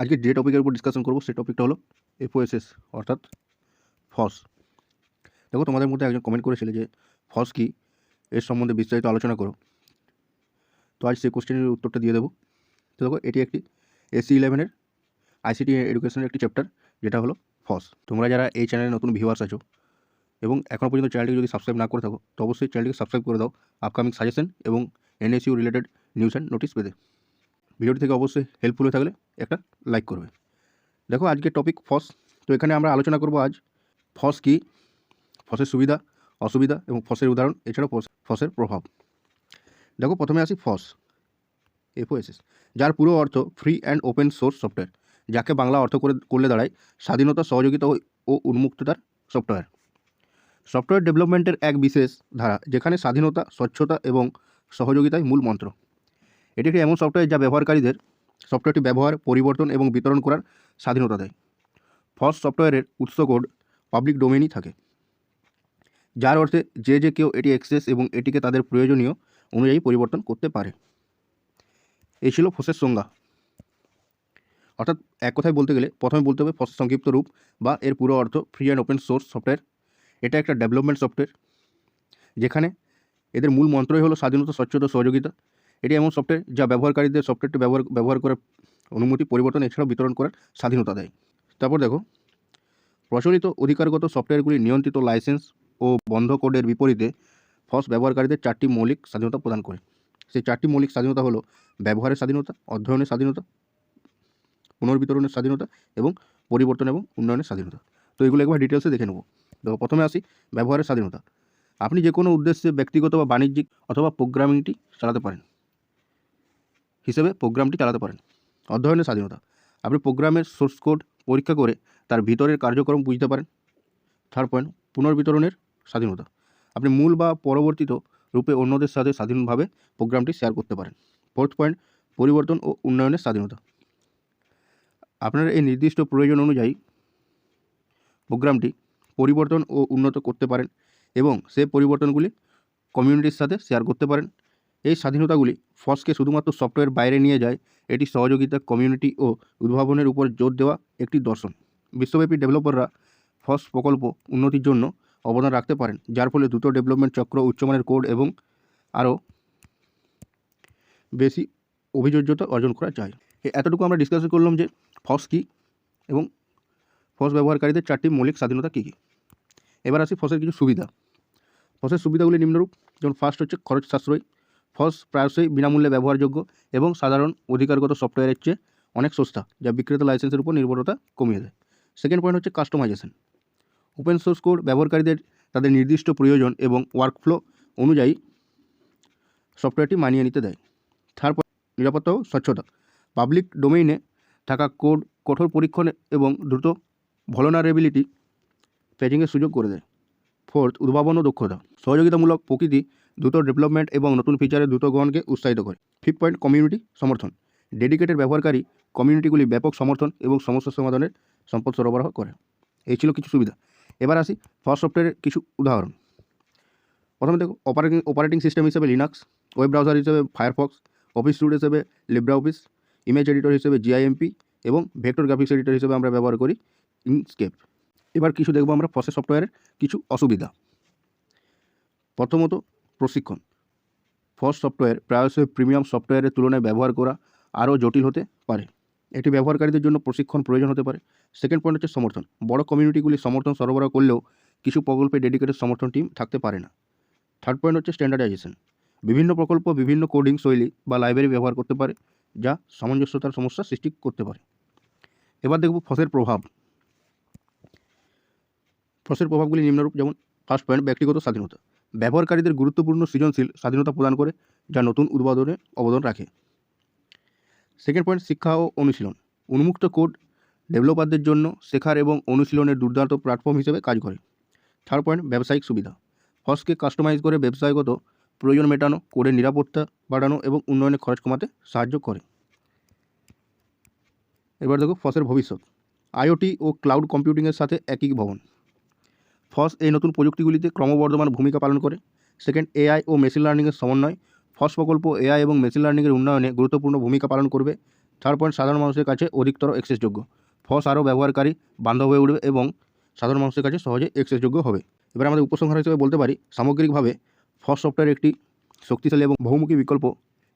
আজকে যে টপিকের উপর ডিসকাশন করব, সেই টপিকটা হলো এফওএসএস অর্থাৎ ফস। দেখো, তোমাদের মধ্যে একজন কমেন্ট করেছিলে যে, ফস কি? এর সম্বন্ধে বিস্তারিত আলোচনা করো। তো আজ সেই কোশ্চেনের উত্তরটা দিয়ে দেবো। তো দেখো, এটি একটি এসি ইলেভেনের আইসিটি এডুকেশনের একটি চ্যাপ্টার যেটা হলো ফস। তোমরা যারা এই চ্যানেলে নতুন ভিউয়ার্স আছো এবং এখনও পর্যন্ত চ্যানেলটিকে যদি সাবস্ক্রাইব না করে থাকো, তো অবশ্যই চ্যানেলটিকে সাবস্ক্রাইব করে দাও। আপকামিং সাজেশন এবং NSU related news and notice পেতে। ভিডিওটি থেকে অবশ্যই হেল্পফুল হয়ে থাকলে একটা লাইক করবে। দেখো আজকে টপিক ফস তো এখানে আমরা আলোচনা করব আজ ফস কি? ফসের সুবিধা, অসুবিধা এবং ফসের উদাহরণ, এছাড়াও ফস- ফসের প্রভাব। দেখো প্রথমে আসি ফস এফওএসএস যার পুরো অর্থ free and open source software যাকে বাংলা অর্থ করে, করলে দাঁড়ায় স্বাধীনতা, সহযোগিতা ও উন্মুক্ততার সফটওয়্যার সফটওয়্যার ডেভেলপমেন্টের এক বিশেষ ধারা, যেখানে স্বাধীনতা, স্বচ্ছতা এবং সহযোগিতাই মূল মন্ত্র। এটি একটি এমন সফটওয়্যার যা ব্যবহারকারীদের সফটওয়্যারটি ব্যবহার, পরিবর্তন এবং বিতরণ করার স্বাধীনতা দেয়। ফস সফটওয়্যারের উৎস কোড পাবলিক ডোমেইনই থাকে। যার অর্থে যে যে কেউ এটি অ্যাক্সেস এবং এটিকে তাদের প্রয়োজনীয় অনুযায়ী পরিবর্তন করতে পারে। এই ছিল ফসের সংজ্ঞা। অর্থাৎ এক কথায় বলতে গেলে প্রথমে বলতে হবে ফসের সংক্ষিপ্ত রূপ বা এর পুরো অর্থ free and open source software এটা একটা ডেভেলপমেন্ট সফটওয়্যার যেখানে এদের মূল মন্ত্রই হলো স্বাধীনতা, স্বচ্ছতা, সহযোগিতা। এটি এমন সফটওয়্যার যা ব্যবহারকারীদের সফটওয়্যারটি ব্যবহার ব্যবহার করার অনুমতি, পরিবর্তন এছাড়াও বিতরণ করার স্বাধীনতা দেয়। তারপর দেখো, প্রচলিত অধিকারগত সফটওয়্যারগুলি নিয়ন্ত্রিত লাইসেন্স ও বন্ধ কোডের বিপরীতে ফস ব্যবহারকারীদের চারটি মৌলিক স্বাধীনতা প্রদান করে। সেই চারটি মৌলিক স্বাধীনতা হলো ব্যবহারের স্বাধীনতা, অধ্যয়নের স্বাধীনতা, পুনর্বিতরণের স্বাধীনতা এবং পরিবর্তন এবং উন্নয়নের স্বাধীনতা। তো এগুলো একবার ডিটেলসে দেখে নেব। তো প্রথমে আসি ব্যবহারের স্বাধীনতা। আপনি যে কোনো উদ্দেশ্যে ব্যক্তিগত বা বাণিজ্যিক অথবা প্রোগ্রামিংটি চালাতে পারেন। হিসেবে প্রোগ্রামটি চালাতে পারেন। অধ্যয়নের স্বাধীনতা। আপনি প্রোগ্রামের সোর্স কোড পরীক্ষা করে তার ভিতরের কার্যক্রম বুঝতে পারেন। থার্ড পয়েন্ট, পুনর্বিতরণের স্বাধীনতা। আপনি মূল বা পরবর্তীত রূপে অন্যদের সাথে স্বাধীনভাবে প্রোগ্রামটি শেয়ার করতে পারেন। ফোর্থ পয়েন্ট, পরিবর্তন ও উন্নয়নের স্বাধীনতা। আপনার এই নির্দিষ্ট প্রয়োজন অনুযায়ী প্রোগ্রামটি পরিবর্তন ও উন্নত করতে পারেন এবং সে পরিবর্তনগুলি কমিউনিটির সাথে শেয়ার করতে পারেন। এই স্বাধীনতাগুলি ফসকে শুধুমাত্র সফটওয়্যার বাইরে নিয়ে যায়, এটি সহযোগিতা কমিউনিটি ও উদ্ভাবনের উপর জোর দেওয়া একটি দর্শন। বিশ্বব্যাপী ডেভেলপাররা ফস প্রকল্প উন্নতির জন্য অবদান রাখতে পারেন, যার ফলে দ্রুত ডেভেলপমেন্ট চক্র উচ্চমানের কোড এবং আরও বেশি অভিযোজ্যতা অর্জন করা যায়। এতটুকু আমরা ডিসকাস করলাম যে ফস কী এবং ফস ব্যবহারকারীদের চারটি মৌলিক স্বাধীনতা কী কী। এবার আসি ফসের কিছু সুবিধা। ফসের সুবিধাগুলি নিম্নরূপ, যেমন ফার্স্ট হচ্ছে খরচ সাশ্রয় ফস প্রায়শই বিনামূল্যে ব্যবহারযোগ্য এবং সাধারণ অধিকারগত সফটওয়্যারের চেয়ে অনেক সস্তা, যা বিক্রেতা লাইসেন্সের উপর নির্ভরতা কমিয়ে দেয়। সেকেন্ড পয়েন্ট হচ্ছে কাস্টমাইজেশন ওপেন সোর্স কোড ব্যবহারকারীদের তাদের নির্দিষ্ট প্রয়োজন এবং ওয়ার্কফ্লো অনুযায়ী সফটওয়্যারটি মানিয়ে নিতে দেয়। থার্ড নিরাপত্তা ও স্বচ্ছতা। পাবলিক ডোমেইনে থাকা কোড কঠোর পরীক্ষণ এবং দ্রুত ভলনারেবিলিটি প্যাচিংয়ের সুযোগ করে দেয়। ফোর্থ উদ্ভাবন ও দক্ষতা। সহযোগিতামূলক প্রকৃতি দ্রুত ডেভেলপমেন্ট এবং নতুন ফিচারের দ্রুত গ্রহণকে উৎসাহিত করে। ফিফথ পয়েন্ট কমিউনিটি সমর্থন। ডেডিকেটেড ব্যবহারকারী কমিউনিটিগুলি ব্যাপক সমর্থন এবং সমস্যা সমাধানের সম্পদ সরবরাহ করে। এই ছিল কিছু সুবিধা। এবার আসি ফার্স্ট সফটওয়্যারের কিছু উদাহরণ। প্রথমে দেখো অপারেটিং অপারেটিং সিস্টেম হিসেবে লিনাক্স ওয়েব ব্রাউজার হিসেবে ফায়ারফক্স অফিস স্যুট হিসেবে লিব্রা অফিস ইমেজ এডিটর হিসেবে জিআইএমপি এবং ভেক্টর গ্রাফিক্স এডিটর হিসেবে আমরা ব্যবহার করি ইনস্কেপ এবার কিছু দেখব আমরা প্রসেস সফটওয়্যারের কিছু অসুবিধা। প্রথমত প্রশিক্ষণ। ফস সফটওয়্যার প্রায়শই প্রিমিয়াম সফটওয়্যারের তুলনায় ব্যবহার করা আরও জটিল হতে পারে। এটি ব্যবহারকারীদের জন্য প্রশিক্ষণ প্রয়োজন হতে পারে। সেকেন্ড পয়েন্ট হচ্ছে সমর্থন। বড় কমিউনিটিগুলি সমর্থন সরবরাহ করলেও কিছু প্রকল্পে ডেডিকেটেড সমর্থন টিম থাকতে পারে না। থার্ড পয়েন্ট হচ্ছে স্ট্যান্ডার্ডাইজেশন বিভিন্ন প্রকল্প, বিভিন্ন কোডিং শৈলী বা লাইব্রেরি ব্যবহার করতে পারে, যা সামঞ্জস্যতার সমস্যা সৃষ্টি করতে পারে। এবার দেখব ফসের প্রভাব। ফসের প্রভাবগুলি নিম্নরূপ, যেমন ফার্স্ট পয়েন্ট ব্যক্তিগত স্বাধীনতা। ব্যবহারকারীদের গুরুত্বপূর্ণ সৃজনশীল স্বাধীনতা প্রদান করে, যা নতুন উদ্ভাবনে অবদান রাখে। সেকেন্ড পয়েন্ট শিক্ষা ও অনুশীলন। উন্মুক্ত কোড ডেভেলপারদের জন্য শেখার এবং অনুশীলনের দুর্দান্ত প্ল্যাটফর্ম হিসেবে কাজ করে। থার্ড পয়েন্ট ব্যবসায়িক সুবিধা। ফসকে কাস্টমাইজ করে ব্যবসায়গত প্রয়োজন মেটানো, কোডের নিরাপত্তা বাড়ানো এবং উন্নয়নের খরচ কমাতে সাহায্য করে। এবার দেখো, ফসের ভবিষ্যৎ। আইওটি ও ক্লাউড কম্পিউটিংয়ের সাথে একই ভবন ফস এই নতুন প্রযুক্তিগুলিতে ক্রমবর্ধমান ভূমিকা পালন করে। সেকেন্ড এআই ও মেশিন লার্নিংয়ের সমন্বয়। ফস প্রকল্প এআই এবং মেশিন লার্নিংয়ের উন্নয়নে গুরুত্বপূর্ণ ভূমিকা পালন করবে। থার্ড পয়েন্ট সাধারণ মানুষের কাছে অধিকতর অ্যাক্সেসযোগ্য ফস আরও ব্যবহারকারী বান্ধব হয়ে উঠবে এবং সাধারণ মানুষের কাছে সহজে অ্যাক্সেসযোগ্য হবে। এবার আমাদের উপসংহার হিসেবে বলতে পারি, সামগ্রিকভাবে ফস সফটওয়্যার একটি শক্তিশালী এবং বহুমুখী বিকল্প।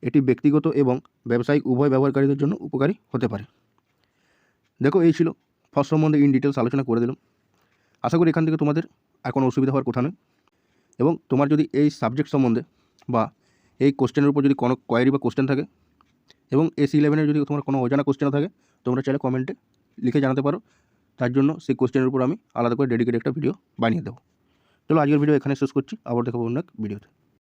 এটি ব্যক্তিগত এবং ব্যবসায়িক উভয় ব্যবহারকারীদের জন্য উপকারী হতে পারে। দেখো, এই ছিল ফস সম্বন্ধে ইন ডিটেলস আলোচনা করে দিলাম। আশা করি এখান থেকে তোমাদের আর কোনো অসুবিধা হওয়ার কথা নয়। এবং তোমার যদি এই সাবজেক্ট সম্বন্ধে বা এই কোশ্চেনের উপর যদি কোনো কোয়ারি বা কোশ্চেন থাকে এবং এসি ইলেভেনের যদি তোমার কোনো অজানা কোশ্চেন থাকে, তোমরা চাইলে কমেন্টে লিখে জানাতে পারো। তার জন্য সেই কোশ্চেনের উপর আমি আলাদা করে ডেডিকেট একটা ভিডিও বানিয়ে দেবো। চলো আজকের ভিডিও এখানে শেষ করছি। আবার দেখাবো অন্য এক ভিডিওতে